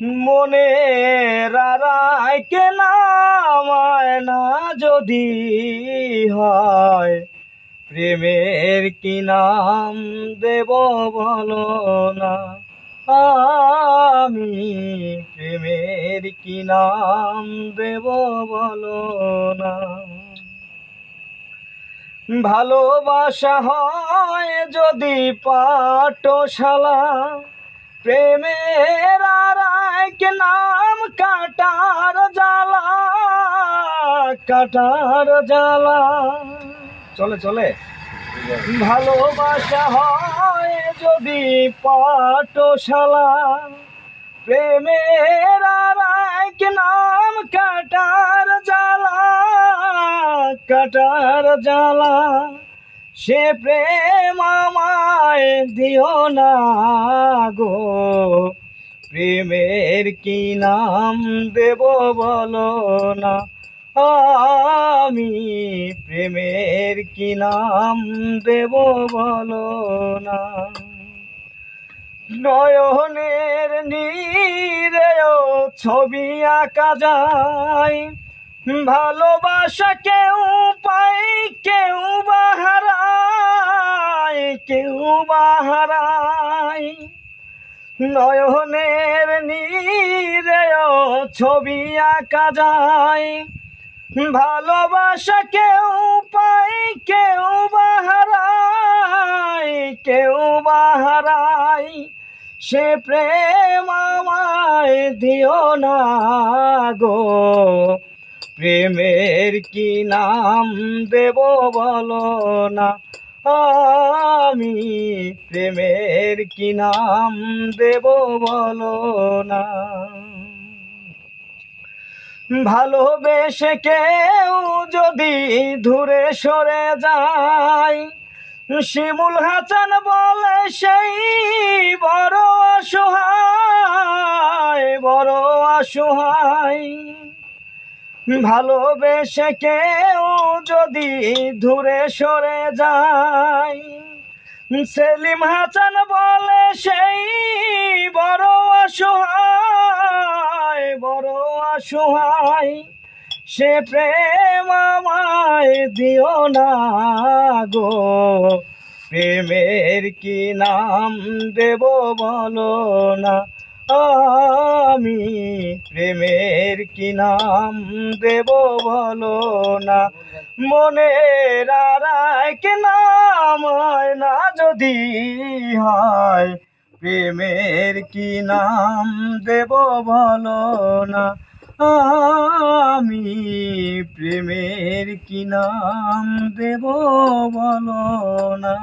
মনে রারাইকে নামায় না যদি হয়, প্রেমের কি নাম দেব বলো না? আমি প্রেমের কি নাম দেব বলো না? ভালোবাসা হয় যদি পাঠশালা, প্রেমের আর এক নাম কাটার জ্বালা কাটার জ্বালা চলে চলে। ভালোবাসা হয় যদি পাঠশালা প্রেমের এক নাম কাটার জ্বালা কাটার জ্বালা। সে প্রেম আমায় দিও না গো। প্রেমের কি নাম দেব বলো না? আমি প্রেমের কি নাম দেব বলো না? নয়নের নীরেও ছবি আঁকা যায়। ভালোবাসা কেউ পাই কেউ বাহারায় কেউ বাহারায় নয়নের নীরেও ছবি আঁকা যায়। ভালোবাসা কেউ পাই কেউ বাহারায় কেউ বাহারাই সে প্রেম আমায় দিও না গো। প্রেমের কি নাম দেব বলো না। আমি প্রেমের কি নাম দেব বলো না? ভালোবেসে কেউ যদি দূরে সরে যায়, শিমুল হাসান বলে সেই বড় অসহায় বড় অসহায়। ভালোবেসে কেউ যদি দূরে সরে যায়। সেলিম হাসান বলে সেই বড় অসহায় বড় অসহায়। সে প্রেম আমায় দিও না গো। প্রেমের কি নাম দেব বলো না। আমি প্রেমের কি নাম দেব বলো না? মনের আর এক নাম হয় না যদি হয়? প্রেমের কি নাম দেব বলো না? আমি প্রেমের কি নাম দেব বলো না?